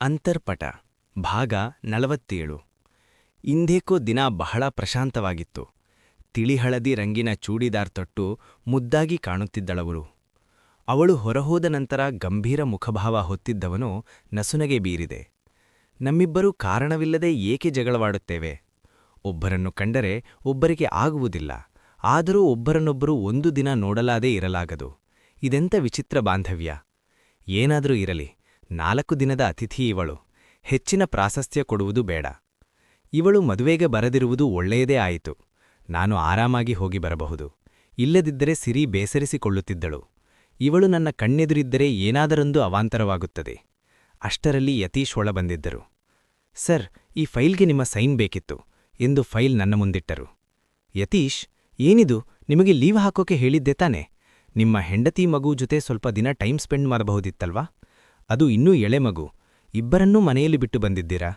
ಅಂತರ್ಪಟ, ಭಾಗ ನಲವತ್ತೇಳು. ಇಂದೇಕೋ ದಿನ ಬಹಳ ಪ್ರಶಾಂತವಾಗಿತ್ತು. ತಿಳಿಹಳದಿ ರಂಗಿನ ಚೂಡಿದಾರ್ ತೊಟ್ಟು ಮುದ್ದಾಗಿ ಕಾಣುತ್ತಿದ್ದಳವರು. ಅವಳು ಹೊರಹೋದ ನಂತರ ಗಂಭೀರ ಮುಖಭಾವ ಹೊತ್ತಿದ್ದವನು ನಸುನಗೆ ಬೀರಿದೆ. ನಮ್ಮಿಬ್ಬರೂ ಕಾರಣವಿಲ್ಲದೆ ಏಕೆ ಜಗಳವಾಡುತ್ತೇವೆ? ಒಬ್ಬರನ್ನು ಕಂಡರೆ ಒಬ್ಬರಿಗೆ ಆಗುವುದಿಲ್ಲ. ಆದರೂ ಒಬ್ಬರನ್ನೊಬ್ಬರು ಒಂದು ದಿನ ನೋಡಲಾದೇ ಇರಲಾಗದು. ಇದೆಂಥ ವಿಚಿತ್ರ ಬಾಂಧವ್ಯ. ಏನಾದರೂ ಇರಲಿ. ನಾಲ್ಕು ದಿನದ ಅತಿಥಿ ಇವಳು. ಹೆಚ್ಚಿನ ಪ್ರಾಶಸ್ತ್ಯ ಕೊಡುವುದು ಬೇಡ. ಇವಳು ಮದುವೆಗೆ ಬರದಿರುವುದು ಒಳ್ಳೆಯದೇ ಆಯಿತು. ನಾನು ಆರಾಮಾಗಿ ಹೋಗಿ ಬರಬಹುದು. ಇಲ್ಲದಿದ್ದರೆ ಸಿರಿ ಬೇಸರಿಸಿಕೊಳ್ಳುತ್ತಿದ್ದಳು. ಇವಳು ನನ್ನ ಕಣ್ಣೆದುರಿದ್ದರೆ ಏನಾದರೊಂದು ಅವಾಂತರವಾಗುತ್ತದೆ. ಅಷ್ಟರಲ್ಲಿ ಯತೀಶ್ ಒಳ ಬಂದಿದ್ದರು. ಸರ್, ಈ ಫೈಲ್ಗೆ ನಿಮ್ಮ ಸೈನ್ ಬೇಕಿತ್ತು ಎಂದು ಫೈಲ್ ನನ್ನ ಮುಂದಿಟ್ಟರು. ಯತೀಶ್, ಏನಿದು? ನಿಮಗೆ ಲೀವ್ ಹಾಕೋಕೆ ಹೇಳಿದ್ದೆ ತಾನೆ. ನಿಮ್ಮ ಹೆಂಡತಿ ಮಗು ಜೊತೆ ಸ್ವಲ್ಪ ದಿನ ಟೈಮ್ ಸ್ಪೆಂಡ್ ಮಾಡಬಹುದಿತ್ತಲ್ವಾ? ಅದು ಇನ್ನೂ ಎಳೆ ಮಗು. ಇಬ್ಬರನ್ನೂ ಮನೆಯಲ್ಲಿ ಬಿಟ್ಟು ಬಂದಿದ್ದೀರಾ?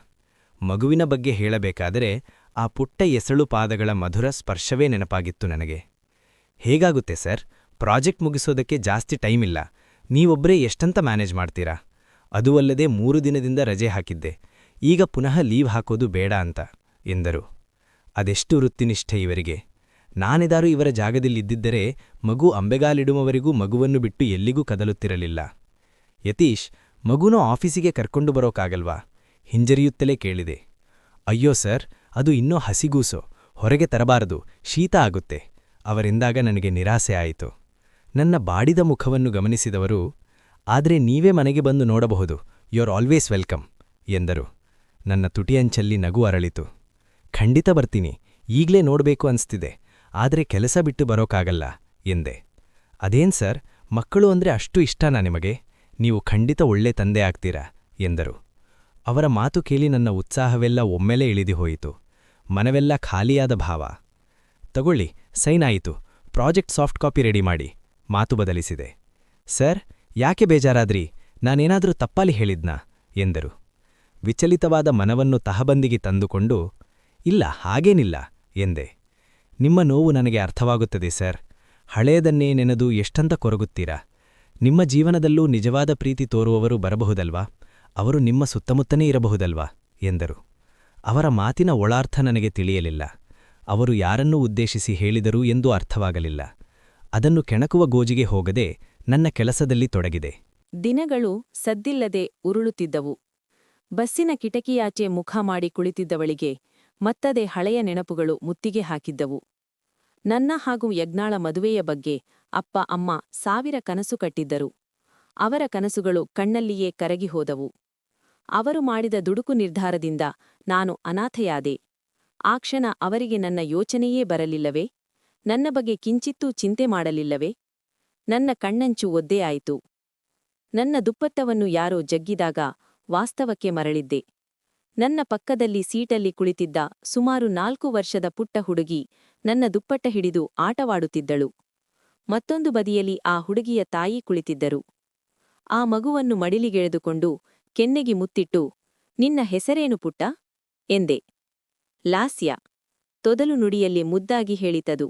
ಮಗುವಿನ ಬಗ್ಗೆ ಹೇಳಬೇಕಾದರೆ ಆ ಪುಟ್ಟ ಎಸಳು ಪಾದಗಳ ಮಧುರ ಸ್ಪರ್ಶವೇ ನೆನಪಾಗಿತ್ತು ನನಗೆ. ಹೇಗಾಗುತ್ತೆ ಸರ್? ಪ್ರಾಜೆಕ್ಟ್ ಮುಗಿಸೋದಕ್ಕೆ ಜಾಸ್ತಿ ಟೈಮ್ ಇಲ್ಲ. ನೀವೊಬ್ಬರೇ ಎಷ್ಟಂತ ಮ್ಯಾನೇಜ್ ಮಾಡ್ತೀರಾ? ಅದೂ ಅಲ್ಲದೆ ಮೂರು ದಿನದಿಂದ ರಜೆ ಹಾಕಿದ್ದೆ. ಈಗ ಪುನಃ ಲೀವ್ ಹಾಕೋದು ಬೇಡ ಅಂತ, ಎಂದರು. ಅದೆಷ್ಟು ವೃತ್ತಿನಿಷ್ಠೆ ಇವರಿಗೆ. ನಾನೆದಾರು ಇವರ ಜಾಗದಲ್ಲಿದ್ದಿದ್ದರೆ ಮಗು ಅಂಬೆಗಾಲಿಡುವವರೆಗೂ ಮಗುವನ್ನು ಬಿಟ್ಟು ಎಲ್ಲಿಗೂ ಕದಲುತ್ತಿರಲಿಲ್ಲ. ಯತೀಶ್, ಮಗುನೂ ಆಫೀಸಿಗೆ ಕರ್ಕೊಂಡು ಬರೋಕಾಗಲ್ವಾ? ಹಿಂಜರಿಯುತ್ತಲೇ ಕೇಳಿದೆ. ಅಯ್ಯೋ ಸರ್, ಅದು ಇನ್ನೂ ಹಸಿಗೂಸು, ಹೊರಗೆ ತರಬಾರದು, ಶೀತ ಆಗುತ್ತೆ. ಅವರಿಂದಾಗ ನನಗೆ ನಿರಾಸೆ ಆಯಿತು. ನನ್ನ ಬಾಡಿದ ಮುಖವನ್ನು ಗಮನಿಸಿದವರು, ಆದರೆ ನೀವೇ ಮನೆಗೆ ಬಂದು ನೋಡಬಹುದು ಆರ್ ಆಲ್ವೇಸ್ ವೆಲ್ಕಮ್, ಎಂದರು. ನನ್ನ ತುಟಿಯಂಚಲ್ಲಿ ನಗು ಅರಳಿತು. ಖಂಡಿತ ಬರ್ತೀನಿ, ಈಗ್ಲೇ ನೋಡಬೇಕು ಅನ್ಸ್ತಿದೆ, ಆದರೆ ಕೆಲಸ ಬಿಟ್ಟು ಬರೋಕಾಗಲ್ಲ, ಎಂದೆ. ಅದೇನ್ ಸರ್, ಮಕ್ಕಳು ಅಂದ್ರೆ ಅಷ್ಟು ಇಷ್ಟನಾ ನಿಮಗೆ? ನೀವು ಖಂಡಿತ ಒಳ್ಳೆ ತಂದೆ ಆಗ್ತೀರಾ? ಎಂದರು. ಅವರ ಮಾತು ಕೇಳಿ ನನ್ನ ಉತ್ಸಾಹವೆಲ್ಲ ಒಮ್ಮೆಲೇ ಇಳಿದು ಹೋಯಿತು. ಮನವೆಲ್ಲ ಖಾಲಿಯಾದ ಭಾವ. ತಗೊಳ್ಳಿ, ಸೈನ್ ಆಯಿತು. ಪ್ರಾಜೆಕ್ಟ್ ಸಾಫ್ಟ್ ಕಾಪಿ ರೆಡಿ ಮಾಡಿ. ಮಾತು ಬದಲಿಸಿದೆ. ಸರ್, ಯಾಕೆ ಬೇಜಾರಾದ್ರಿ? ನಾನೇನಾದರೂ ತಪ್ಪಾಲಿ ಹೇಳಿದ್ನಾ? ಎಂದರು. ವಿಚಲಿತವಾದ ಮನವನ್ನು ತಹಬಂದಿಗೆ ತಂದುಕೊಂಡು, ಇಲ್ಲ, ಹಾಗೇನಿಲ್ಲ, ಎಂದೆ. ನಿಮ್ಮ ನೋವು ನನಗೆ ಅರ್ಥವಾಗುತ್ತದೆ, ಸರ್. ಹಳೆಯದನ್ನೇ ನೆನೆದು ಎಷ್ಟಂತ ಕೊರಗುತ್ತೀರಾ? ನಿಮ್ಮ ಜೀವನದಲ್ಲೂ ನಿಜವಾದ ಪ್ರೀತಿ ತೋರುವವರು ಬರಬಹುದಲ್ವಾ? ಅವರು ನಿಮ್ಮ ಸುತ್ತಮುತ್ತನೇ ಇರಬಹುದಲ್ವಾ? ಎಂದರು. ಅವರ ಮಾತಿನ ಒಳಾರ್ಥ ನನಗೆ ತಿಳಿಯಲಿಲ್ಲ. ಅವರು ಯಾರನ್ನೂ ಉದ್ದೇಶಿಸಿ ಹೇಳಿದರು ಎಂದು ಅರ್ಥವಾಗಲಿಲ್ಲ. ಅದನ್ನು ಕೆಣಕುವ ಗೋಜಿಗೆ ಹೋಗದೆ ನನ್ನ ಕೆಲಸದಲ್ಲಿ ತೊಡಗಿದೆ. ದಿನಗಳು ಸದ್ದಿಲ್ಲದೆ ಉರುಳುತ್ತಿದ್ದವು. ಬಸ್ಸಿನ ಕಿಟಕಿಯಾಚೆ ಮುಖ ಮಾಡಿ ಕುಳಿತಿದ್ದವಳಿಗೆ ಮತ್ತದೇ ಹಳೆಯ ನೆನಪುಗಳು ಮುತ್ತಿಗೆ ಹಾಕಿದ್ದವು. ನನ್ನ ಹಾಗೂ ಯಜ್ಞಾಳ ಮದುವೆಯ ಬಗ್ಗೆ ಅಪ್ಪ, ಅಮ್ಮ ಸಾವಿರ ಕನಸು ಕಟ್ಟಿದ್ದರು. ಅವರ ಕನಸುಗಳು ಕಣ್ಣಲ್ಲಿಯೇ ಕರಗಿ ಹೋದವು. ಅವರು ಮಾಡಿದ ದುಡುಕು ನಿರ್ಧಾರದಿಂದ ನಾನು ಅನಾಥೆಯಾದೆ. ಆ ಕ್ಷಣ ಅವರಿಗೆ ನನ್ನ ಯೋಚನೆಯೇ ಬರಲಿಲ್ಲವೇ? ನನ್ನ ಬಗ್ಗೆ ಕಿಂಚಿತ್ತೂ ಚಿಂತೆ ಮಾಡಲಿಲ್ಲವೇ? ನನ್ನ ಕಣ್ಣಂಚು ಒದ್ದೆಯಾಯಿತು ನನ್ನ ದುಪ್ಪತ್ತವನ್ನು ಯಾರೋ ಜಗ್ಗಿದಾಗ ವಾಸ್ತವಕ್ಕೆ ಮರಳಿದ್ದೆ. ನನ್ನ ಪಕ್ಕದಲ್ಲಿ ಸೀಟಲ್ಲಿ ಕುಳಿತಿದ್ದ ಸುಮಾರು ನಾಲ್ಕು ವರ್ಷದ ಪುಟ್ಟ ಹುಡುಗಿ ನನ್ನ ದುಪ್ಪಟ್ಟ ಹಿಡಿದು ಆಟವಾಡುತ್ತಿದ್ದಳು. ಮತ್ತೊಂದು ಬದಿಯಲ್ಲಿ ಆ ಹುಡುಗಿಯ ತಾಯಿ ಕುಳಿತಿದ್ದರು. ಆ ಮಗುವನ್ನು ಮಡಿಲಿಗೆಳೆದುಕೊಂಡು ಕೆನ್ನೆಗಿ ಮುತ್ತಿಟ್ಟು, ನಿನ್ನ ಹೆಸರೇನು ಪುಟ್ಟ? ಎಂದೆ. ಲಾಸ್ಯ. ತೊದಲು ನುಡಿಯಲ್ಲಿ ಮುದ್ದಾಗಿ ಹೇಳಿತದು.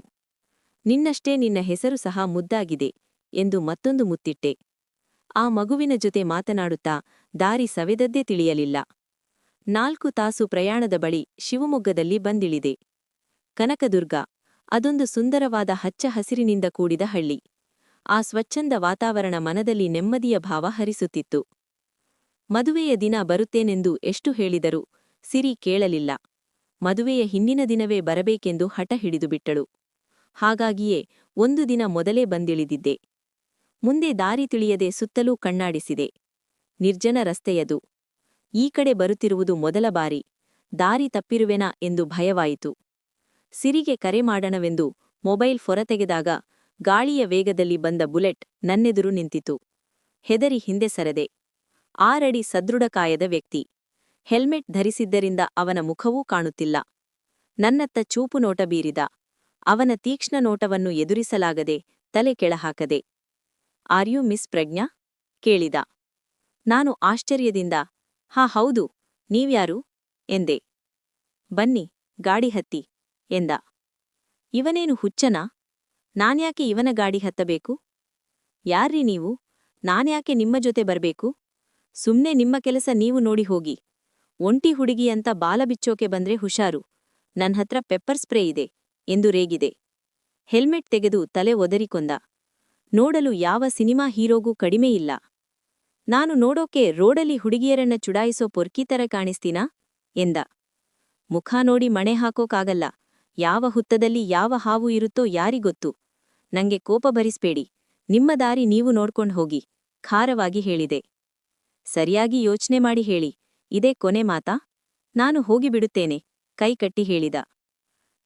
ನಿನ್ನಷ್ಟೇ ನಿನ್ನ ಹೆಸರು ಸಹ ಮುದ್ದಾಗಿದೆ ಎಂದು ಮತ್ತೊಂದು ಮುತ್ತಿಟ್ಟೆ. ಆ ಮಗುವಿನ ಜೊತೆ ಮಾತನಾಡುತ್ತಾ ದಾರಿ ಸವೆದದ್ದೇ ತಿಳಿಯಲಿಲ್ಲ. ನಾಲ್ಕು ತಾಸು ಪ್ರಯಾಣದ ಬಳಿ ಶಿವಮೊಗ್ಗದಲ್ಲಿ ಬಂದಿಳಿದೆ. ಕನಕದುರ್ಗ, ಅದೊಂದು ಸುಂದರವಾದ ಹಚ್ಚ ಹಸಿರಿನಿಂದ ಕೂಡಿದ ಹಳ್ಳಿ. ಆ ಸ್ವಚ್ಛಂದ ವಾತಾವರಣ ಮನದಲ್ಲಿ ನೆಮ್ಮದಿಯ ಭಾವ ಹರಿಸುತ್ತಿತ್ತು. ಮದುವೆಯ ದಿನ ಬರುತ್ತೇನೆಂದು ಎಷ್ಟು ಹೇಳಿದರೂ ಸಿರಿ ಕೇಳಲಿಲ್ಲ. ಮದುವೆಯ ಹಿಂದಿನ ದಿನವೇ ಬರಬೇಕೆಂದು ಹಠ ಹಿಡಿದುಬಿಟ್ಟಳು ಹಾಗಾಗಿಯೇ ಒಂದು ದಿನ ಮೊದಲೇ ಬಂದಿಳಿದಿದ್ದೆ. ಮುಂದೆ ದಾರಿ ತಿಳಿಯದೆ ಸುತ್ತಲೂ ಕಣ್ಣಾಡಿಸಿದೆ. ನಿರ್ಜನ ರಸ್ತೆಯದು. ಈ ಕಡೆ ಬರುತ್ತಿರುವುದು ಮೊದಲ ಬಾರಿ. ದಾರಿ ತಪ್ಪಿರುವೆನಾ ಎಂದು ಭಯವಾಯಿತು. ಸಿರಿಗೆ ಕರೆ ಮಾಡಣವೆಂದು ಮೊಬೈಲ್ ಹೊರತೆಗೆದಾಗ ಗಾಳಿಯ ವೇಗದಲ್ಲಿ ಬಂದ ಬುಲೆಟ್ ನನ್ನೆದುರು ನಿಂತಿತು. ಹೆದರಿ ಹಿಂದೆ ಸರದೆ. ಆರಡಿ ಸದೃಢಕಾಯದ ವ್ಯಕ್ತಿ. ಹೆಲ್ಮೆಟ್ ಧರಿಸಿದ್ದರಿಂದ ಅವನ ಮುಖವೂ ಕಾಣುತ್ತಿಲ್ಲ. ನನ್ನತ್ತ ಚೂಪು ನೋಟ ಬೀರಿದ. ಅವನ ತೀಕ್ಷ್ಣ ನೋಟವನ್ನು ಎದುರಿಸಲಾಗದೆ ತಲೆ ಕೆಳಹಾಕದೆ. ಆರ್ಯು ಮಿಸ್ ಪ್ರಜ್ಞಾ? ಕೇಳಿದ. ನಾನು ಆಶ್ಚರ್ಯದಿಂದ ಹಾ, ಹೌದು. ನೀವ್ಯಾರು? ಎಂದೆ. ಬನ್ನಿ, ಗಾಡಿ ಹತ್ತಿ, ಎಂದ. ಇವನೇನು ಹುಚ್ಚನಾ? ನಾನ್ಯಾಕೆ ಇವನ ಗಾಡಿ ಹತ್ತಬೇಕು? ಯಾರ್ರಿ ನೀವು? ನಾನ್ಯಾಕೆ ನಿಮ್ಮ ಜೊತೆ ಬರ್ಬೇಕು? ಸುಮ್ನೆ ನಿಮ್ಮ ಕೆಲಸ ನೀವು ನೋಡಿ ಹೋಗಿ. ಒಂಟಿ ಹುಡುಗಿ ಅಂತ ಬಾಲ ಬಿಚ್ಚೋಕೆ ಬಂದ್ರೆ ಹುಷಾರು. ನನ್ ಹತ್ರ ಪೆಪ್ಪರ್ ಸ್ಪ್ರೇ ಇದೆ, ಎಂದು ರೇಗಿದೆ. ಹೆಲ್ಮೆಟ್ ತೆಗೆದು ತಲೆ ಒದರಿಕೊಂದ. ನೋಡಲು ಯಾವ ಸಿನಿಮಾ ಹೀರೋಗೂ ಕಡಿಮೆಯಿಲ್ಲ ನಾನು ನೋಡೋಕೆ ರೋಡಲ್ಲಿ ಹುಡುಗಿಯರನ್ನ ಚುಡಾಯಿಸೋ ಪೊರ್ಕಿ ಥರ ಕಾಣಿಸ್ತೀನಾ? ಎಂದ. ಮುಖ ನೋಡಿ ಮಣೆ ಹಾಕೋಕಾಗಲ್ಲ. ಯಾವ ಹುತ್ತದಲ್ಲಿ ಯಾವ ಹಾವು ಇರುತ್ತೋ ಯಾರಿಗೊತ್ತು? ನಂಗೆ ಕೋಪ ಭರಿಸ್ಬೇಡಿ. ನಿಮ್ಮ ದಾರಿ ನೀವು ನೋಡ್ಕೊಂಡು ಹೋಗಿ. ಖಾರವಾಗಿ ಹೇಳಿದೆ. ಸರಿಯಾಗಿ ಯೋಚನೆ ಮಾಡಿ ಹೇಳಿ. ಇದೇ ಕೊನೆ ಮಾತಾ? ನಾನು ಹೋಗಿಬಿಡುತ್ತೇನೆ ಕೈಕಟ್ಟಿ ಹೇಳಿದ.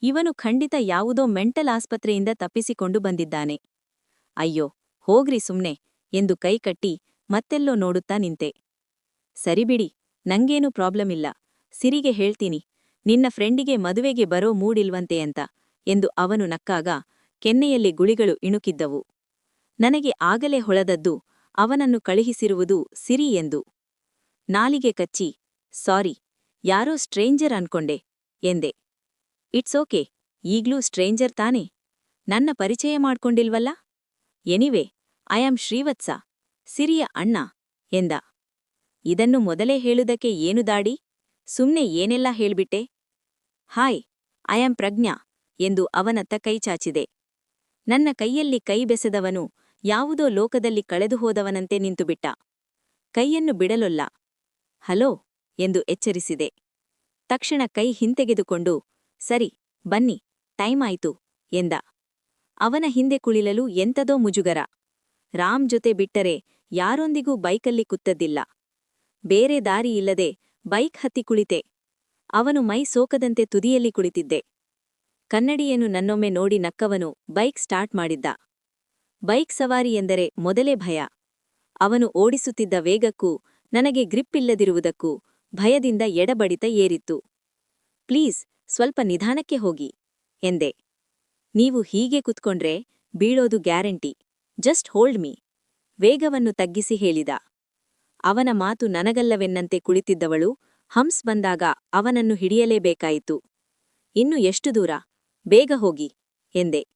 ಇವನು ಖಂಡಿತ ಯಾವುದೋ ಮೆಂಟಲ್ ಆಸ್ಪತ್ರೆಯಿಂದ ತಪ್ಪಿಸಿಕೊಂಡು ಬಂದಿದ್ದಾನೆ. ಅಯ್ಯೋ, ಹೋಗ್ರಿ ಸುಮ್ನೆ ಎಂದು ಕೈ ಕಟ್ಟಿ ಮತ್ತೆಲ್ಲೋ ನೋಡುತ್ತಾ ನಿಂತೆ. ಸರಿಬಿಡಿ, ನಂಗೇನು ಪ್ರಾಬ್ಲಮ್ ಇಲ್ಲ. ಸಿರಿಗೆ ಹೇಳ್ತೀನಿ, ನಿನ್ನ ಫ್ರೆಂಡಿಗೆ ಮದುವೆಗೆ ಬರೋ ಮೂಡಿಲ್ವಂತೆ ಅಂತ ಎಂದು ಅವನು ನಕ್ಕಾಗ ಕೆನ್ನೆಯಲ್ಲಿ ಗುಳಿಗಳು ಇಣುಕಿದ್ದವು. ನನಗೆ ಆಗಲೇ ಹೊಳದದ್ದು ಅವನನ್ನು ಕಳುಹಿಸಿರುವುದು ಸಿರಿ ಎಂದು. ನಾಲಿಗೆ ಕಚ್ಚಿ, ಸಾರಿ, ಯಾರೋ ಸ್ಟ್ರೇಂಜರ್ ಅನ್ಕೊಂಡೆ ಎಂದೆ. ಇಟ್ಸ್ ಓಕೆ, ಈಗ್ಲೂ ಸ್ಟ್ರೇಂಜರ್ ತಾನೆ? ನನ್ನ ಪರಿಚಯ ಮಾಡ್ಕೊಂಡಿಲ್ವಲ್ಲ? Anyway, I am Shrivatsa. ಸಿರಿಯ ಅಣ್ಣ ಎಂದ. ಇದನ್ನು ಮೊದಲೇ ಹೇಳುವುದಕ್ಕೆ ಏನು ದಾಡಿ? ಸುಮ್ನೆ ಏನೆಲ್ಲ ಹೇಳ್ಬಿಟ್ಟೆ? ಹಾಯ್, ಐ ಆಮ್ ಪ್ರಜ್ಞಾ ಎಂದು ಅವನತ್ತ ಕೈ ಚಾಚಿದೆ. ನನ್ನ ಕೈಯಲ್ಲಿ ಕೈ ಬೆಸೆದವನು ಯಾವುದೋ ಲೋಕದಲ್ಲಿ ಕಳೆದು ಹೋದವನಂತೆ ನಿಂತುಬಿಟ್ಟ. ಕೈಯನ್ನು ಬಿಡಲೊಲ್ಲ. ಹಲೋ ಎಂದು ಎಚ್ಚರಿಸಿದೆ. ತಕ್ಷಣ ಕೈ ಹಿಂತೆಗೆದುಕೊಂಡು, ಸರಿ, ಬನ್ನಿ, ಟೈಮ್ ಆಯ್ತು ಎಂದ. ಅವನ ಹಿಂದೆ ಕುಳಿಲಲು ಎಂತದೋ ಮುಜುಗರ. ರಾಮ್ ಜೊತೆ ಬಿಟ್ಟರೆ ಯಾರೊಂದಿಗೂ ಬೈಕಲ್ಲಿ ಕುತ್ತದ್ದಿಲ್ಲ. ಬೇರೆ ದಾರಿ ಇಲ್ಲದೆ ಬೈಕ್ ಹತ್ತಿ ಕುಳಿತೆ. ಅವನು ಮೈ ಸೋಕದಂತೆ ತುದಿಯಲ್ಲಿ ಕುಳಿತಿದ್ದೆ. ಕನ್ನಡಿಯನ್ನು ನನ್ನೊಮ್ಮೆ ನೋಡಿ ನಕ್ಕವನು ಬೈಕ್ ಸ್ಟಾರ್ಟ್ ಮಾಡಿದ್ದ. ಬೈಕ್ ಸವಾರಿ ಎಂದರೆ ಮೊದಲೇ ಭಯ. ಅವನು ಓಡಿಸುತ್ತಿದ್ದ ವೇಗಕ್ಕೂ ನನಗೆ ಗ್ರಿಪ್ ಇಲ್ಲದಿರುವುದಕ್ಕೂ ಭಯದಿಂದ ಎಡಬಡಿತ ಏರಿತ್ತು. ಪ್ಲೀಸ್ ಸ್ವಲ್ಪ ನಿಧಾನಕ್ಕೆ ಹೋಗಿ ಎಂದೆ. ನೀವು ಹೀಗೆ ಕುತ್ಕೊಂಡ್ರೆ ಬೀಳೋದು ಗ್ಯಾರಂಟಿ. Just hold me. ವೇಗವನ್ನು ತಗ್ಗಿಸಿ ಹೇಳಿದ. ಅವನ ಮಾತು ನನಗಲ್ಲವೆನ್ನಂತೆ ಕುಳಿತಿದ್ದವಳು, ಹಂಸ್ ಬಂದಾಗ ಅವನನ್ನು ಹಿಡಿಯಲೇಬೇಕಾಯಿತು. ಇನ್ನು ಎಷ್ಟು ದೂರ? ಬೇಗ ಹೋಗಿ, ಎಂದೆ.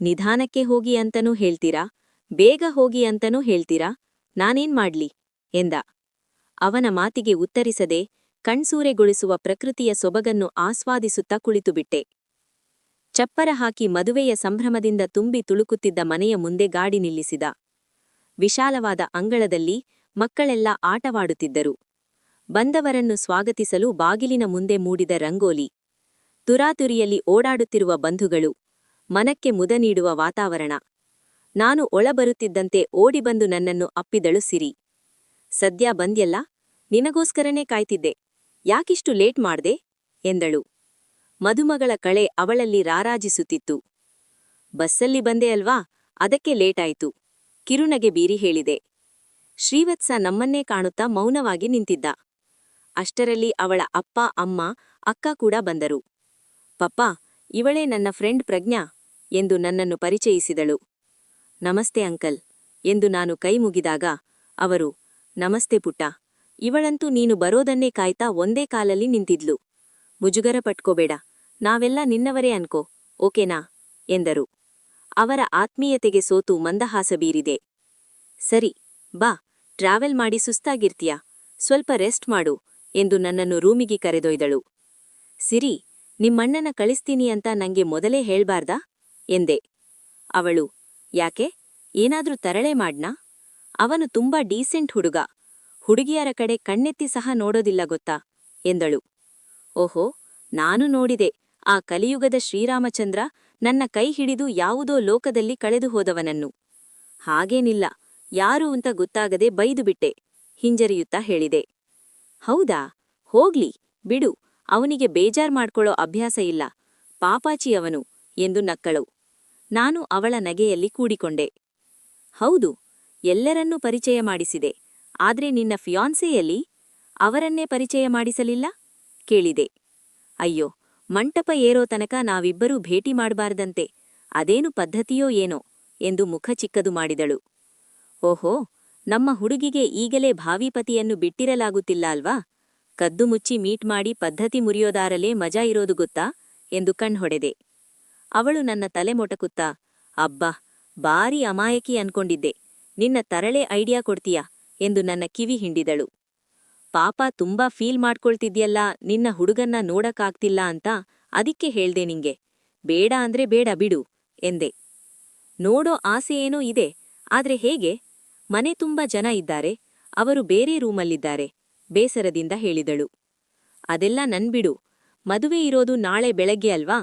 ನಿಧಾನಕ್ಕೆ ಹೋಗಿ ಅಂತನೂ ಹೇಳ್ತೀರಾ? ಬೇಗ ಹೋಗಿ ಅಂತನೂ ಹೇಳ್ತೀರಾ? ನಾನೇನ್ ಮಾಡ್ಲಿ, ಎಂದ. ಅವನ ಮಾತಿಗೆ ಉತ್ತರಿಸದೆ ಕಣ್ಸೂರೆಗೊಳಿಸುವ ಪ್ರಕೃತಿಯ ಸೊಬಗನ್ನು ಆಸ್ವಾದಿಸುತ್ತಾ ಕುಳಿತುಬಿಟ್ಟೆ. ಚಪ್ಪರ ಹಾಕಿ ಮದುವೆಯ ಸಂಭ್ರಮದಿಂದ ತುಂಬಿ ತುಳುಕುತ್ತಿದ್ದ ಮನೆಯ ಮುಂದೆ ಗಾಡಿ ನಿಲ್ಲಿಸಿದ. ವಿಶಾಲವಾದ ಅಂಗಳದಲ್ಲಿ ಮಕ್ಕಳೆಲ್ಲ ಆಟವಾಡುತ್ತಿದ್ದರು. ಬಂದವರನ್ನು ಸ್ವಾಗತಿಸಲು ಬಾಗಿಲಿನ ಮುಂದೆ ಮೂಡಿದ ರಂಗೋಲಿ. ತುರಾತುರಿಯಲ್ಲಿ ಓಡಾಡುತ್ತಿರುವ ಬಂಧುಗಳು, ಮನಕ್ಕೆ ಮುದ ನೀಡುವ ವಾತಾವರಣ. ನಾನು ಒಳಬರುತ್ತಿದ್ದಂತೆ ಓಡಿಬಂದು ನನ್ನನ್ನು ಅಪ್ಪಿದಳು ಸಿರಿ. ಸದ್ಯ ಬಂದ್ಯಲ್ಲ, ನಿನಗೋಸ್ಕರನೇ ಕಾಯ್ತಿದ್ದೆ. ಯಾಕಿಷ್ಟು ಲೇಟ್ ಮಾಡ್ದೆ? ಎಂದಳು. ಮದುಮಗಳ ಕಳೆ ಅವಳಲ್ಲಿ ರಾರಾಜಿಸುತ್ತಿತ್ತು. ಬಸ್ಸಲ್ಲಿ ಬಂದೆ ಅಲ್ವಾ? ಅದಕ್ಕೆ ಲೇಟಾಯ್ತು. ಕಿರುನಗೆ ಬೀರಿ ಹೇಳಿದೆ. ಶ್ರೀವತ್ಸ ನಮ್ಮನ್ನೇ ಕಾಣುತ್ತಾ ಮೌನವಾಗಿ ನಿಂತಿದ್ದ. ಅಷ್ಟರಲ್ಲಿ ಅವಳ ಅಪ್ಪ, ಅಮ್ಮ, ಅಕ್ಕ ಕೂಡ ಬಂದರು. ಪಪ್ಪ, ಇವಳೇ ನನ್ನ ಫ್ರೆಂಡ್ ಪ್ರಜ್ಞಾ ಎಂದು ನನ್ನನ್ನು ಪರಿಚಯಿಸಿದಳು. ನಮಸ್ತೆ ಅಂಕಲ್ ಎಂದು ನಾನು ಕೈ ಮುಗಿದಾಗ ಅವರು, ನಮಸ್ತೆ ಪುಟ್ಟ, ಇವಳಂತೂ ನೀನು ಬರೋದನ್ನೇ ಕಾಯ್ತಾ ಒಂದೇ ಕಾಲಲ್ಲಿ ನಿಂತಿದ್ಲು. ಮುಜುಗರ ಪಟ್ಕೋಬೇಡ. ನಾವೆಲ್ಲ ನಿನ್ನವರೇ ಅನ್ಕೋ, ಓಕೆನಾ? ಎಂದರು. ಅವರ ಆತ್ಮೀಯತೆಗೆ ಸೋತು ಮಂದಹಾಸ ಬೀರಿದೆ. ಸರಿ, ಬಾ, ಟ್ರಾವೆಲ್ ಮಾಡಿ ಸುಸ್ತಾಗಿರ್ತೀಯ. ಸ್ವಲ್ಪ ರೆಸ್ಟ್ ಮಾಡು, ಎಂದು ನನ್ನನ್ನು ರೂಮಿಗೆ ಕರೆದೊಯ್ದಳು. ಸಿರಿ, ನಿಮ್ಮಣ್ಣನ ಕಳಿಸ್ತೀನಿ ಅಂತ ನಂಗೆ ಮೊದಲೇ ಹೇಳ್ಬಾರ್ದ? ಎಂದೆ. ಅವಳು, ಯಾಕೆ? ಏನಾದ್ರೂ ತರಳೆ ಮಾಡ್ನಾ? ಅವನು ತುಂಬಾ ಡೀಸೆಂಟ್ ಹುಡುಗ. ಹುಡುಗಿಯರ ಕಡೆ ಕಣ್ಣೆತ್ತಿ ಸಹ ನೋಡೋದಿಲ್ಲ ಗೊತ್ತಾ? ಎಂದಳು. ಓಹೋ, ನಾನು ನೋಡಿದೆ. ಆ ಕಲಿಯುಗದ ಶ್ರೀರಾಮಚಂದ್ರ ನನ್ನ ಕೈ ಹಿಡಿದು ಯಾವುದೋ ಲೋಕದಲ್ಲಿ ಕಳೆದು ಹೋದವನನ್ನು. ಹಾಗೇನಿಲ್ಲ, ಯಾರು ಅಂತ ಗೊತ್ತಾಗದೆ ಬೈದುಬಿಟ್ಟೆ ಹಿಂಜರಿಯುತ್ತಾ ಹೇಳಿದೆ. ಹೌದಾ, ಹೋಗ್ಲಿ, ಬಿಡು, ಅವನಿಗೆ ಬೇಜಾರ್ ಮಾಡ್ಕೊಳ್ಳೋ ಅಭ್ಯಾಸ ಇಲ್ಲ ಪಾಪಾಚಿ ಅವನು ಎಂದು ನಕ್ಕಳು. ನಾನು ಅವಳ ನಗೆಯಲ್ಲಿ ಕೂಡಿಕೊಂಡೆ. ಹೌದು, ಎಲ್ಲರನ್ನೂ ಪರಿಚಯ ಮಾಡಿಸಿದೆ, ಆದ್ರೆ ನಿನ್ನ ಫಿಯಾನ್ಸೆಯಲ್ಲಿ ಅವರನ್ನೇ ಪರಿಚಯ ಮಾಡಿಸಲಿಲ್ಲ? ಕೇಳಿದೆ. ಅಯ್ಯೋ, ಮಂಟಪ ಏರೋ ತನಕ ನಾವಿಬ್ಬರೂ ಭೇಟಿ ಮಾಡಬಾರದಂತೆ, ಅದೇನು ಪದ್ಧತಿಯೋ ಏನೋ ಎಂದು ಮುಖ ಚಿಕ್ಕದು ಮಾಡಿದಳು. ಓಹೋ, ನಮ್ಮ ಹುಡುಗಿಗೆ ಈಗಲೇ ಭಾವಿಪತಿಯನ್ನು ಬಿಟ್ಟಿರಲಾಗುತ್ತಿಲ್ಲ ಅಲ್ವಾ ಕದ್ದು ಮುಚ್ಚಿ ಮೀಟ್ ಮಾಡಿ ಪದ್ಧತಿ ಮುರಿಯೋದಾರಲೇ ಮಜಾ ಇರೋದು ಗೊತ್ತಾ? ಎಂದು ಕಣ್ಹೊಡೆದೆ ಅವಳು ನನ್ನ ತಲೆ ಮೊಟಕುತ್ತಾ, ಅಬ್ಬಾ ಬಾರಿ ಅಮಾಯಕಿ ಅನ್ಕೊಂಡಿದ್ದೆ. ನಿನ್ನ ತರಳೆ ಐಡಿಯಾ ಕೊಡ್ತೀಯಾ? ಎಂದು ನನ್ನ ಕಿವಿ ಹಿಂಡಿದಳು. ಪಾಪ ತುಂಬಾ ಫೀಲ್ ಮಾಡ್ಕೊಳ್ತಿದ್ಯಲ್ಲ, ನಿನ್ನ ಹುಡುಗನ್ನ ನೋಡಕ್ಕಾಗ್ತಿಲ್ಲ ಅಂತ ಅದಿಕ್ಕೆ ಹೇಳ್ದೆ ನಿಂಗೆ. ಬೇಡ ಅಂದ್ರೆ ಬೇಡ ಬಿಡು, ಎಂದೆ. ನೋಡೋ ಏನೋ ಇದೆ, ಆದ್ರೆ ಹೇಗೆ? ಮನೆ ತುಂಬ ಜನ ಇದ್ದಾರೆ, ಅವರು ಬೇರೆ ರೂಮಲ್ಲಿದ್ದಾರೆ, ಬೇಸರದಿಂದ ಹೇಳಿದಳು. ಅದೆಲ್ಲ ನನ್ಬಿಡು ಮದುವೆ ಇರೋದು ನಾಳೆ ಬೆಳಗ್ಗೆ ಅಲ್ವಾ?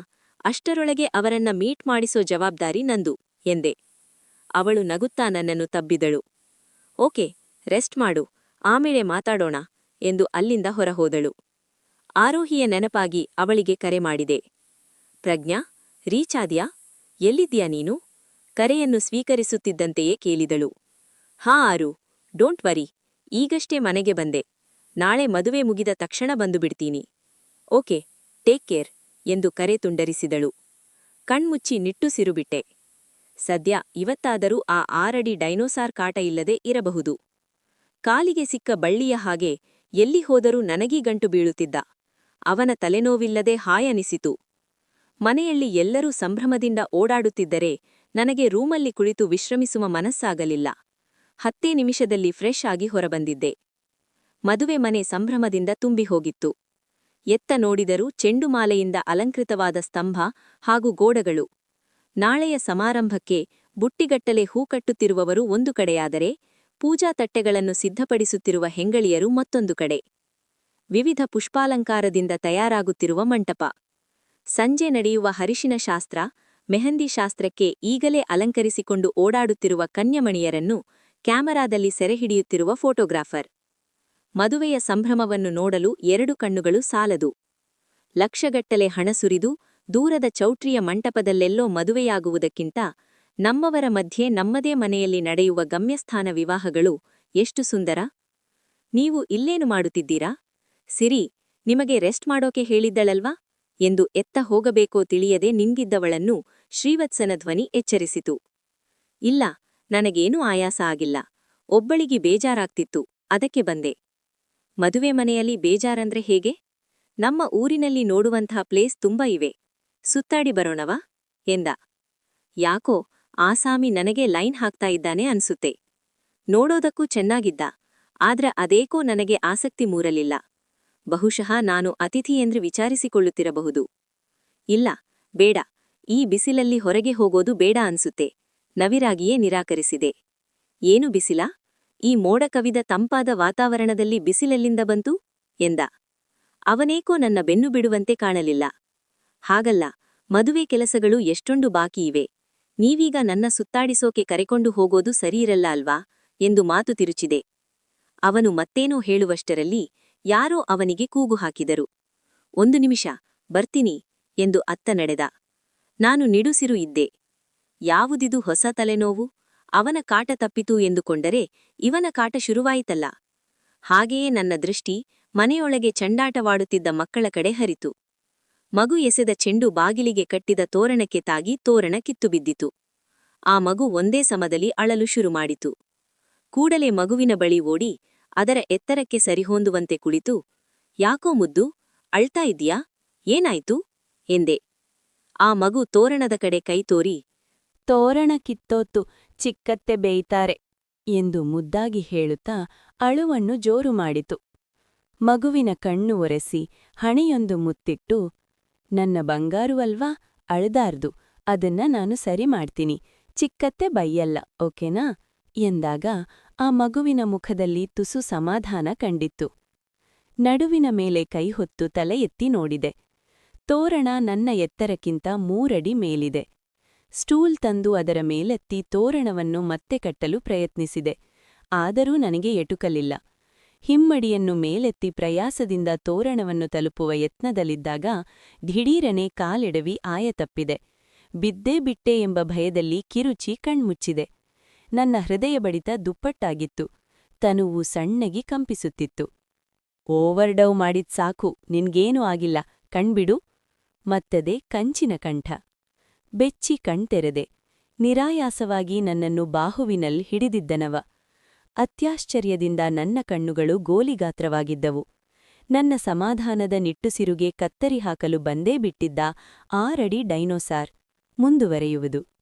ಅಷ್ಟರೊಳಗೆ ಅವರನ್ನ ಮೀಟ್ ಮಾಡಿಸೋ ಜವಾಬ್ದಾರಿ ನಂದು, ಎಂದೆ. ಅವಳು ನಗುತ್ತಾ ನನ್ನನ್ನು ತಬ್ಬಿದಳು. ಓಕೆ, ರೆಸ್ಟ್ ಮಾಡು, ಆಮೇಲೆ ಮಾತಾಡೋಣ. ಎಂದು ಅಲ್ಲಿಂದ ಹೊರಹೋದಳು. ಆರೋಹಿಯ ನೆನಪಾಗಿ ಅವಳಿಗೆ ಕರೆ ಮಾಡಿದೆ. ಪ್ರಜ್ಞಾ, ರೀಚಾದ್ಯಾ ಎಲ್ಲಿದ್ಯಾ ನೀನು? ಕರೆಯನ್ನು ಸ್ವೀಕರಿಸುತ್ತಿದ್ದಂತೆಯೇ ಕೇಳಿದಳು. ಹಾ ಆರು, ಡೋಂಟ್ ವರಿ, ಈಗಷ್ಟೇ ಮನೆಗೆ ಬಂದೆ. ನಾಳೆ ಮದುವೆ ಮುಗಿದ ತಕ್ಷಣ ಬಂದು ಬಿಡ್ತೀನಿ. ಓಕೆ, ಟೇಕ್ ಕೇರ್, ಎಂದು ಕರೆ ತುಂಡರಿಸಿದಳು. ಕಣ್ಮುಚ್ಚಿ ನಿಟ್ಟುಸಿರುಬಿಟ್ಟೆ ಸದ್ಯ ಇವತ್ತಾದರೂ ಆ ಆರಡಿ ಡೈನೋಸಾರ್ ಕಾಟ ಇಲ್ಲದೆ ಇರಬಹುದು. ಕಾಲಿಗೆ ಸಿಕ್ಕ ಬಳ್ಳಿಯ ಹಾಗೆ ಎಲ್ಲಿ ಹೋದರೂ ನನಗೀ ಗಂಟು ಬೀಳುತ್ತಿದ್ದ. ಅವನ ತಲೆನೋವಿಲ್ಲದೆ ಹಾಯನಿಸಿತು. ಮನೆಯಲ್ಲಿ ಎಲ್ಲರೂ ಸಂಭ್ರಮದಿಂದ ಓಡಾಡುತ್ತಿದ್ದರೆ ನನಗೆ ರೂಮಲ್ಲಿ ಕುಳಿತು ವಿಶ್ರಮಿಸುವ ಮನಸ್ಸಾಗಲಿಲ್ಲ. ಹತ್ತೇ ನಿಮಿಷದಲ್ಲಿ ಫ್ರೆಶ್ ಆಗಿ ಹೊರಬಂದಿದ್ದೆ. ಮದುವೆ ಮನೆ ಸಂಭ್ರಮದಿಂದ ತುಂಬಿ ಹೋಗಿತ್ತು. ಎತ್ತ ನೋಡಿದರೂ ಚೆಂಡುಮಾಲೆಯಿಂದ ಅಲಂಕೃತವಾದ ಸ್ತಂಭ ಹಾಗೂ ಗೋಡಗಳು. ನಾಳೆಯ ಸಮಾರಂಭಕ್ಕೆ ಬುಟ್ಟಿಗಟ್ಟಲೆ ಹೂ ಕಟ್ಟುತ್ತಿರುವವರು ಒಂದು ಕಡೆಯಾದರೆ ಪೂಜಾ ತಟ್ಟೆಗಳನ್ನು ಸಿದ್ಧಪಡಿಸುತ್ತಿರುವ ಹೆಂಗಳಿಯರು ಮತ್ತೊಂದು ಕಡೆ. ವಿವಿಧ ಪುಷ್ಪಾಲಂಕಾರದಿಂದ ತಯಾರಾಗುತ್ತಿರುವ ಮಂಟಪ. ಸಂಜೆ ನಡೆಯುವ ಹರಿಶಿನ ಶಾಸ್ತ್ರ, ಮೆಹಂದಿ ಶಾಸ್ತ್ರಕ್ಕೆ ಈಗಲೇ ಅಲಂಕರಿಸಿಕೊಂಡು ಓಡಾಡುತ್ತಿರುವ ಕನ್ಯಮಣಿಯರನ್ನು ಕ್ಯಾಮರಾದಲ್ಲಿ ಸೆರೆಹಿಡಿಯುತ್ತಿರುವ ಫೋಟೋಗ್ರಾಫರ್. ಮದುವೆಯ ಸಂಭ್ರಮವನ್ನು ನೋಡಲು ಎರಡು ಕಣ್ಣುಗಳು ಸಾಲದು. ಲಕ್ಷಗಟ್ಟಲೆ ಹಣ ಸುರಿದು, ದೂರದ ಚೌಟ್ರಿಯ ಮಂಟಪದಲ್ಲೆಲ್ಲೋ ಮದುವೆಯಾಗುವುದಕ್ಕಿಂತ ನಮ್ಮವರ ಮಧ್ಯೆ ನಮ್ಮದೇ ಮನೆಯಲ್ಲಿ ನಡೆಯುವ ಗಮ್ಯಸ್ಥಾನ ವಿವಾಹಗಳು ಎಷ್ಟು ಸುಂದರ? ನೀವು ಇಲ್ಲೇನು ಮಾಡುತ್ತಿದ್ದೀರಾ? ಸಿರಿ, ನಿಮಗೆ ರೆಸ್ಟ್ ಮಾಡೋಕೆ ಹೇಳಿದ್ದಳಲ್ವಾ? ಎಂದು ಎತ್ತ ಹೋಗಬೇಕೋ ತಿಳಿಯದೆ ನಿಂಗಿದ್ದವಳನ್ನು ಶ್ರೀವತ್ಸನ ಧ್ವನಿ ಎಚ್ಚರಿಸಿತು. ಇಲ್ಲ, ನನಗೇನೂ ಆಯಾಸ ಆಗಿಲ್ಲ. ಒಬ್ಬಳಿಗೆ ಬೇಜಾರಾಗ್ತಿತ್ತು, ಅದಕ್ಕೆ ಬಂದೆ. ಮದುವೆ ಮನೆಯಲ್ಲಿ ಬೇಜಾರಂದ್ರೆ ಹೇಗೆ? ನಮ್ಮ ಊರಿನಲ್ಲಿ ನೋಡುವಂಥ ಪ್ಲೇಸ್ ತುಂಬಾ ಇವೆ. ಸುತ್ತಾಡಿ ಬರೋಣವಾ? ಎಂದ. ಯಾಕೋ ಆಸಾಮಿ ನನಗೆ ಲೈನ್ ಹಾಕ್ತಾ ಇದ್ದಾನೆ ಅನ್ಸುತ್ತೆ. ನೋಡೋದಕ್ಕೂ ಚೆನ್ನಾಗಿದ್ದ. ಆದ್ರ ಅದೇಕೋ ನನಗೆ ಆಸಕ್ತಿ ಮೂರಲಿಲ್ಲ. ಬಹುಶಃ ನಾನು ಅತಿಥಿಯೆಂದ್ರೆ ವಿಚಾರಿಸಿಕೊಳ್ಳುತ್ತಿರಬಹುದು. ಇಲ್ಲ, ಬೇಡ. ಈ ಬಿಸಿಲಲ್ಲಿ ಹೊರಗೆ ಹೋಗೋದು ಬೇಡ ಅನ್ಸುತ್ತೆ. ನವಿರಾಗಿಯೇ ನಿರಾಕರಿಸಿದೆ. ಏನು ಬಿಸಿಲ? ಈ ಮೋಡ ಕವಿದ ತಂಪಾದ ವಾತಾವರಣದಲ್ಲಿ ಬಿಸಿಲೆಲ್ಲಿಂದ ಬಂತು? ಎಂದ. ಅವನೇಕೋ ನನ್ನ ಬೆನ್ನು ಬಿಡುವಂತೆ ಕಾಣಲಿಲ್ಲ. ಹಾಗಲ್ಲ, ಮದುವೆ ಕೆಲಸಗಳು ಎಷ್ಟೊಂದು ಬಾಕಿ ಇವೆ. ನೀವೀಗ ನನ್ನ ಸುತ್ತಾಡಿಸೋಕೆ ಕರೆಕೊಂಡು ಹೋಗೋದು ಸರಿಯಿರಲ್ಲ ಅಲ್ವಾ? ಎಂದು ಮಾತು ತಿರುಚಿದೆ. ಅವನು ಮತ್ತೇನೋ ಹೇಳುವಷ್ಟರಲ್ಲಿ ಯಾರೋ ಅವನಿಗೆ ಕೂಗು ಹಾಕಿದರು. ಒಂದು ನಿಮಿಷ, ಬರ್ತೀನಿ, ಎಂದು ಅತ್ತ ನಡೆದ. ನಾನು ನಿಡುಸಿರು ಇದ್ದೆ. ಯಾವುದಿದು ಹೊಸ ತಲೆನೋವು? ಅವನ ಕಾಟ ತಪ್ಪಿತು ಎಂದುಕೊಂಡರೆ ಇವನ ಕಾಟ ಶುರುವಾಯಿತಲ್ಲ. ಹಾಗೆಯೇ ನನ್ನ ದೃಷ್ಟಿ ಮನೆಯೊಳಗೆ ಚಂಡಾಟವಾಡುತ್ತಿದ್ದ ಮಕ್ಕಳ ಕಡೆ ಹರಿತು. ಮಗು ಎಸೆದ ಚೆಂಡು ಬಾಗಿಲಿಗೆ ಕಟ್ಟಿದ ತೋರಣಕ್ಕೆ ತಾಗಿ ತೋರಣ ಕಿತ್ತುಬಿದ್ದಿತು. ಆ ಮಗು ಒಂದೇ ಸಮದಲ್ಲಿ ಅಳಲು ಶುರುಮಾಡಿತು. ಕೂಡಲೇ ಮಗುವಿನ ಬಳಿ ಓಡಿ, ಅದರ ಎತ್ತರಕ್ಕೆ ಸರಿಹೊಂದುವಂತೆ ಕುಳಿತು, ಯಾಕೋ ಮುದ್ದು, ಅಳ್ತಾ ಇದ್ಯಾ ಏನಾಯ್ತು? ಎಂದೆ. ಆ ಮಗು ತೋರಣದ ಕಡೆ ಕೈ ತೋರಿ, ತೋರಣ ಕಿತ್ತೋತು ಚಿಕ್ಕತ್ತೆ ಬೇಯ್ತಾರೆ ಎಂದು ಮುದ್ದಾಗಿ ಹೇಳುತ್ತಾ ಅಳುವನ್ನು ಜೋರು ಮಾಡಿತು. ಮಗುವಿನ ಕಣ್ಣು ಒರೆಸಿ ಹಣೆಯೊಂದು ಮುತ್ತಿಟ್ಟು ನನ್ನ ಬಂಗಾರು ಅಲ್ವಾ? ಅಳ್ದಾರ್ದು. ಅದನ್ನ ನಾನು ಸರಿ ಮಾಡ್ತೀನಿ. ಚಿಕ್ಕತ್ತೆ ಬೈಯಲ್ಲ, ಓಕೆನಾ? ಎಂದಾಗ ಆ ಮಗುವಿನ ಮುಖದಲ್ಲಿ ತುಸು ಸಮಾಧಾನ ಕಂಡಿತ್ತು. ನಡುವಿನ ಮೇಲೆ ಕೈ ಹೊತ್ತು ತಲೆ ಎತ್ತಿ ನೋಡಿದೆ. ತೋರಣ ನನ್ನ ಎತ್ತರಕ್ಕಿಂತ ಮೂರಡಿ ಮೇಲಿದೆ. ಸ್ಟೂಲ್ ತಂದು ಅದರ ಮೇಲೆತ್ತಿ ತೋರಣವನ್ನು ಮತ್ತೆ ಕಟ್ಟಲು ಪ್ರಯತ್ನಿಸಿದೆ. ಆದರೂ ನನಗೆ ಎಟುಕಲಿಲ್ಲ. ಹಿಮ್ಮಡಿಯನ್ನು ಮೇಲೆತ್ತಿ ಪ್ರಯಾಸದಿಂದ ತೋರಣವನ್ನು ತಲುಪುವ ಯತ್ನದಲ್ಲಿದ್ದಾಗ ಧಿಡೀರನೆ ಕಾಲೆಡವಿ ಆಯತಪ್ಪಿದೆ. ಬಿದ್ದೇ ಬಿಟ್ಟೆ ಎಂಬ ಭಯದಲ್ಲಿ ಕಿರುಚಿ ಕಣ್ಮುಚ್ಚಿದೆ. ನನ್ನ ಹೃದಯ ಬಡಿತ ದುಪ್ಪಟ್ಟಾಗಿತ್ತು. ತನುವು ಸಣ್ಣಗಿ ಕಂಪಿಸುತ್ತಿತ್ತು. ಓವರ್ ಡವ್ ಮಾಡಿದ್ ಸಾಕು, ನಿನ್ಗೇನೂ ಆಗಿಲ್ಲ, ಕಣ್ಬಿಡು ಮತ್ತದೆ ಕಂಚಿನ ಕಂಠ. ಬೆಚ್ಚಿ ಕಣ್ತೆರೆದೆ. ನಿರಾಯಾಸವಾಗಿ ನನ್ನನ್ನು ಬಾಹುವಿನಲ್ ಹಿಡಿದಿದ್ದನವ. ಅತ್ಯಾಶ್ಚರ್ಯದಿಂದ ನನ್ನ ಕಣ್ಣುಗಳು ಗೋಲಿಗಾತ್ರವಾಗಿದ್ದವು. ನನ್ನ ಸಮಾಧಾನದ ನಿಟ್ಟುಸಿರುಗೆ ಕತ್ತರಿ ಹಾಕಲು ಬಂದೇ ಬಿಟ್ಟಿದ್ದ ಆರಡಿ ಡೈನೋಸಾರ್ ಮುಂದುವರೆಯುವುದು.